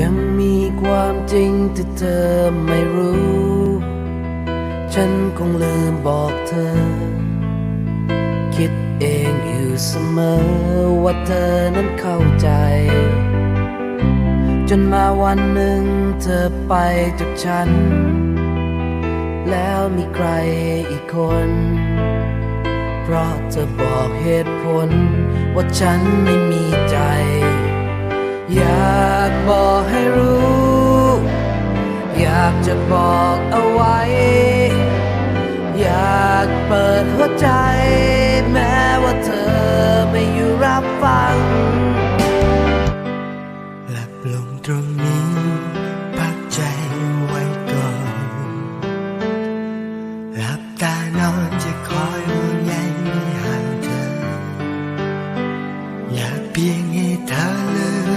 ยังมีความจริงที่เธอไม่รู้ ฉันคงลืมบอกเธอ คิดเองอยู่เสมอว่าเธอนั้นเข้าใจ จนมาวันหนึ่งเธอไปจากฉัน แล้วมีใครอีกคน เพราะเธอบอกเหตุผลว่าฉันไม่มี บอกให้รู้ อยากจะบอกเอาไว้ อยากเปิดหัวใจ แม้ว่าเธอไม่อยู่รับฟัง หลับลงตรงนี้พักใจไว้ก่อน หลับตานอนจะคอยห่วงใไม่หาเธอ อยากเพียงให้เธอลืม